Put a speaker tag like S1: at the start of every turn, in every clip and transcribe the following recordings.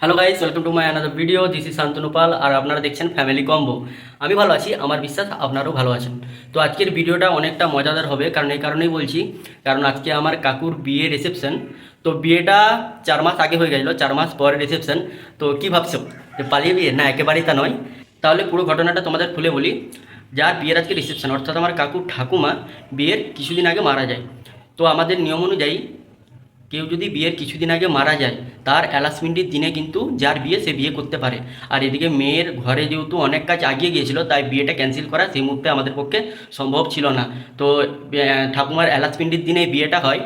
S1: Hello guys welcome to my another video this is Shantanu Pal আর আপনারা দেখছেন family combo আমি ভালো আছি, আমার বিশ্বাস আপনারাও ভালো আছেন। তো আজকের ভিডিওটা অনেকটা মজাদার হবে, কারণ এই কারণেই বলছি, কারণ আজকে আমার কাকুর বিয়ে রিসেপশন তো বিয়েটা চার মাস আগে হয়ে গেছিল, চার মাস পরে রিসেপশন তো কি ভাবছ? যে পালিয়ে বিয়ে? না, একেবারেই তা নয়। তাহলে পুরো ঘটনাটা তোমাদের খুলে বলি। যার বিয়ের আজকে রিসেপশন অর্থাৎ আমার কাকুর ঠাকুমা বিয়ের কিছুদিন আগে মারা যায়। তো আমাদের নিয়ম অনুযায়ী কেউ যদি বিয়ের কিছুদিন আগে মারা যায়, তার অ্যালাসমেন্টের দিনে কিন্তু যার বিয়ে সে বিয়ে করতে পারে। আর এদিকে মেয়ের ঘরে যেহেতু অনেক কাজ আগিয়ে গিয়েছিল, তাই বিয়েটা ক্যান্সেল করা সেই মুহূর্তে আমাদের পক্ষে সম্ভব ছিল না। তো ঠাকুমার অ্যালাসমেন্টের দিনে বিয়েটা হয়।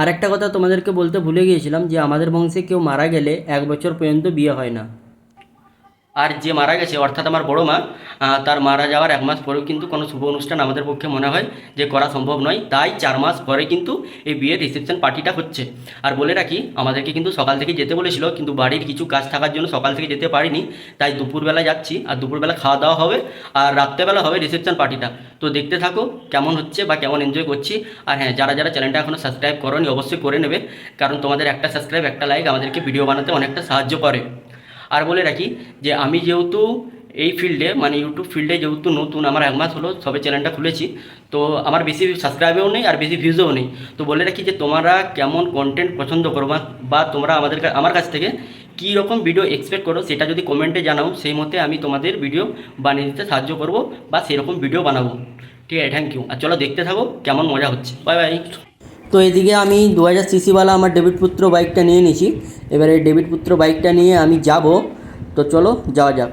S1: আর একটা কথা তোমাদেরকে বলতে ভুলে গিয়েছিলাম যে আমাদের বংশে কেউ মারা গেলে এক বছর পর্যন্ত বিয়ে হয় না। আর যে মারা গেছে, অর্থাৎ আমার বড় মা তার মারা যাওয়ার এক মাস পরেও কিন্তু কোনো শুভ অনুষ্ঠান আমাদের পক্ষে মনে হয় যে করা সম্ভব নয়। তাই চার মাস পরে কিন্তু এই বিয়ের রিসেপশন পার্টিটা হচ্ছে। আর বলে রাখি, আমাদেরকে কিন্তু সকাল থেকে যেতে বলেছিল, কিন্তু বাড়ির কিছু কাজ থাকার জন্য সকাল থেকে যেতে পারিনি। তাই দুপুরবেলা যাচ্ছি, আর দুপুরবেলা খাওয়া দাওয়া হবে, আর রাত্রেবেলা হবে রিসেপশন পার্টিটা তো দেখতে থাকো কেমন হচ্ছে বা কেমন এনজয় করছি। আর হ্যাঁ যারা যারা চ্যানেলটা এখনও সাবস্ক্রাইব করনি, অবশ্যই করে নেবে। কারণ তোমাদের একটা সাবস্ক্রাইব একটা লাইক আমাদেরকে ভিডিও বানাতে অনেকটা সাহায্য করে। আর বলে রাখি যে আমি যেহেতু এই ফিল্ডে মানে ইউটিউব ফিল্ডে যেহেতু নতুন, আমার এক মাস হলো সবে চ্যানেলটা খুলেছি, তো আমার বেশি সাবস্ক্রাইবেও নেই আর বেশি ভিউজও নেই। তো বলে রাখি যে তোমরা কেমন কন্টেন্ট পছন্দ করো বা- তোমরা আমাদের আমার কাছ থেকে কী রকম ভিডিও এক্সপেক্ট করো সেটা যদি কমেন্টে জানাও, সেই মতে আমি তোমাদের ভিডিও বানিয়ে দিতে সাহায্য করব বা সেরকম ভিডিও বানাবো। ঠিক আছে থ্যাংক ইউ আর চলো দেখতে থাকো কেমন মজা হচ্ছে। বাই বাই তো এদিকে আমি দু হাজার সিসিওয়ালা আমার ডেবিট পুত্র বাইকটা নিয়ে নিয়েছি এবারে ডেবিট পুত্র বাইকটা নিয়ে আমি যাব। তো চলো, যাওয়া যাক।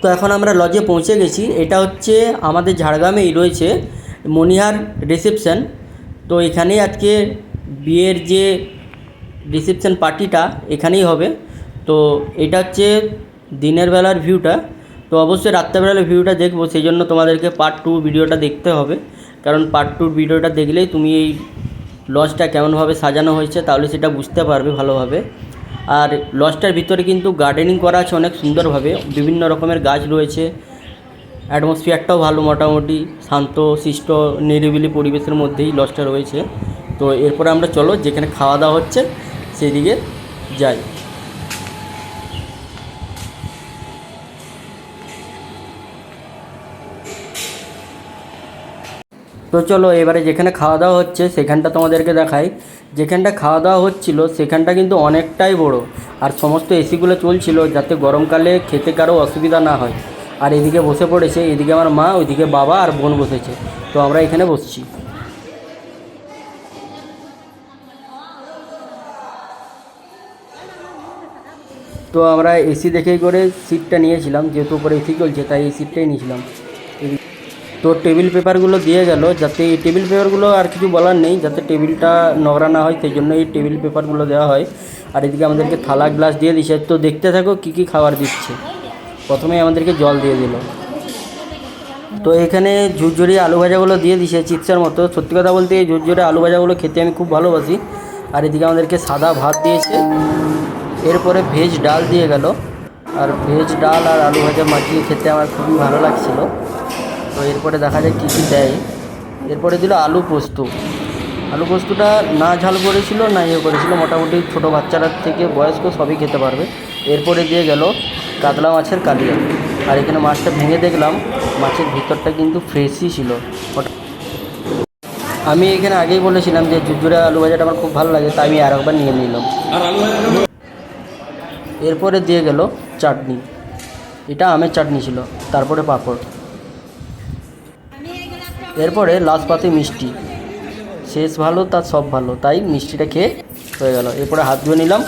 S1: তো এখন আমরা লজে পৌঁছে গেছি। এটা হচ্ছে আমাদের ঝাড়গ্রামেই রয়েছে মনিহার রিসেপশন। তো এখানেই আজকে বিয়ের যে রিসেপশন পার্টিটা এখানেই হবে। তো এটা হচ্ছে দিনের বেলার ভিউটা তো অবশ্যই রাত্রেবেলার ভিউটা দেখব সেই জন্য তোমাদেরকে পার্ট টু ভিডিওটা দেখতে হবে। কারণ পার্ট টুর ভিডিওটা দেখলেই তুমি এই লজটা কেমনভাবে সাজানো হয়েছে, তাহলে সেটা বুঝতে পারবে ভালোভাবে। আর লজটার ভিতরে কিন্তু গার্ডেনিং করা আছে অনেক সুন্দরভাবে। বিভিন্ন রকমের গাছ রয়েছে। অ্যাটমসফিয়ারটাও ভালো, মোটামুটি শান্ত শিষ্ট নিরিবিলি পরিবেশের মধ্যেই লজটা রয়েছে। তো এরপরে আমরা চলো, যেখানে খাওয়া দাওয়া হচ্ছে, সেদিকে যাই। তো চলো, এবারে যেখানে খাওয়া দাওয়া হচ্ছে, সেখানটা তোমাদেরকে দেখাই। যেখানটা খাওয়া দাওয়া হচ্ছিল, সেখানটা কিন্তু অনেকটাই বড়। আর সমস্ত এসিগুলো চলছিল, যাতে গরমকালে খেতে কারও অসুবিধা না হয়। আর এদিকে বসে পড়েছে, এদিকে আমার মা, ওইদিকে বাবা আর বোন বসেছে। তো আমরা এখানে বসছি। তো আমরা এসি দেখে করে সিটটা নিয়েছিলাম, যেহেতু উপরে এসি চলছে, তাই এই সিটটাই নিয়েছিলাম। তো টেবিল পেপারগুলো দিয়ে গেল, যাতে এই টেবিল পেপারগুলো আর কিছু বলার নেই, যাতে টেবিলটা নোংরা না হয়, সেই জন্য এই টেবিল পেপারগুলো দেওয়া হয়। আর এদিকে আমাদেরকে থালা গ্লাস দিয়ে দিচ্ছে তো দেখতে থাকো কী কী খাবার দিচ্ছে। প্রথমেই আমাদেরকে জল দিয়ে দিল। তো এখানে ঝুরঝুরি আলু ভাজাগুলো দিয়ে দিছে চিপসের মতো। সত্যি কথা বলতে এই ঝুরঝুরি আলু ভাজাগুলো খেতে আমি খুব ভালোবাসি। আর এদিকে আমাদেরকে সাদা ভাত দিয়েছে। এরপরে ভেজ ডাল দিয়ে গেল। আর ভেজ ডাল আর আলু ভাজা মাখিয়ে খেতে আমার খুবই ভালো লাগছিল। তো এরপরে দেখা যায় কী কী দেয়। এরপরে দিল আলু পোস্ত। আলু পোস্তটা না ঝাল করেছিল, না ইয়ে করেছিল। মোটামুটি ছোটো বাচ্চারা থেকে বয়স্ক সবই খেতে পারবে। এরপরে দিয়ে গেল কাতলা মাছের কালিয়া। আর এখানে মাছটা ভেঙে দেখলাম, মাছের ভিতরটা কিন্তু ফ্রেশই ছিল। আমি এখানে আগেই বলেছিলাম যে জুজুরা আলু ভাজাটা আমার খুব ভালো লাগে, তাই আমি আর একবার নিয়ে নিলাম। এরপরে দিয়ে গেল চাটনি। এটা আমের চাটনি ছিল, তারপরে পাঁপড়। এরপরে লাস্ট পাতে মিষ্টি। শেষ ভালো, তার সব ভালো, তাই মিষ্টিটা খেয়ে হয়ে গেল। এরপরে হাত ধুয়ে নিলাম।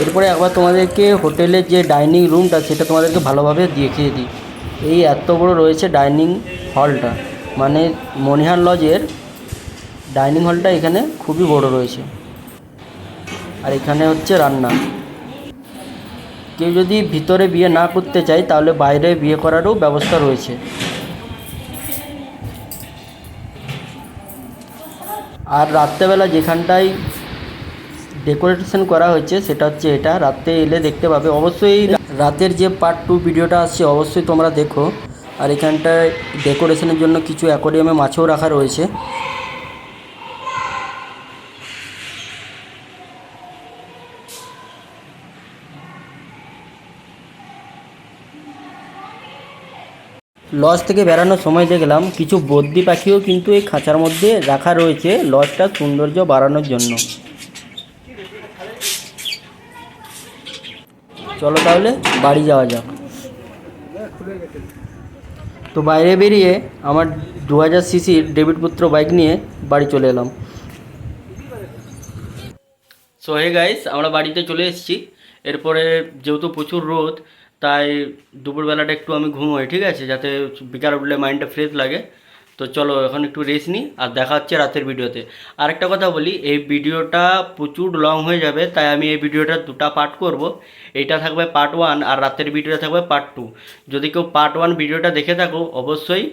S1: এরপরে একবার তোমাদেরকে হোটেলের যে ডাইনিং রুমটা, সেটা তোমাদেরকে ভালোভাবে দেখিয়ে দিই। এই এত বড় রয়েছে ডাইনিং হলটা। মানে মনিহার লজের ডাইনিং হলটা এখানে খুবই বড় রয়েছে। আর এখানে হচ্ছে রান্না। কেউ যদি ভিতরে বিয়ে না করতে চায়, তাহলে বাইরে বিয়ে করারও ব্যবস্থা রয়েছে। আর রাত্রেবেলা যেখানটায় ডেকোরেশন করা হয়েছে, সেটা হচ্ছে এটা। রাতে এলে দেখতে পাবে। অবশ্যই রাতের যে পার্ট টু ভিডিওটা আসছে, অবশ্যই তোমরা দেখো। আর এখানটায় ডেকোরেশনের জন্য কিছু অ্যাকোরিয়ামে মাছও রাখা রয়েছে। লজ থেকে বেরানোর সময় দেখলাম কিছু বদ্যি পাখিও কিন্তু এই খাঁচার মধ্যে রাখা রয়েছে। লজটার সৌন্দর্য বাড়ানোর জন্য। চলো তাহলে বাড়ি যাওয়া যাক। তো বাইরে বেরিয়ে আমার দু হাজার সিসির ডেভিড পুত্র বাইক নিয়ে বাড়ি চলে এলাম। সো হে গাইস আমরা বাড়িতে চলে এসেছি। এরপরে যেহেতু প্রচুর রোদ, তাই দুপুরবেলাটা একটু আমি ঘুমোই, ঠিক আছে? যাতে বিকাল উঠলে মাইন্ডটা ফ্রেশ লাগে। তো চলো এখন একটু রেস্ট নিই, আর দেখা হচ্ছে রাতের ভিডিওতে। আরেকটা কথা বলি, এই ভিডিওটা প্রচুর লং হয়ে যাবে, তাই আমি এই ভিডিওটা দুটা পার্ট করব। এইটা থাকবে পার্ট ওয়ান আর রাতের ভিডিওটা থাকবে পার্ট টু যদি কেউ পার্ট ওয়ান ভিডিওটা দেখে থাকো, অবশ্যই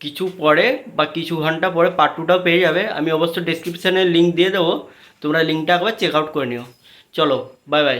S1: কিছু পরে বা কিছু ঘণ্টা পরে পার্ট টুটাও পেয়ে যাবে। আমি অবশ্যই ডিসক্রিপশানে লিঙ্ক দিয়ে দেবো, তোমরা লিঙ্কটা একবার চেক আউট করে নিও। চলো বাই বাই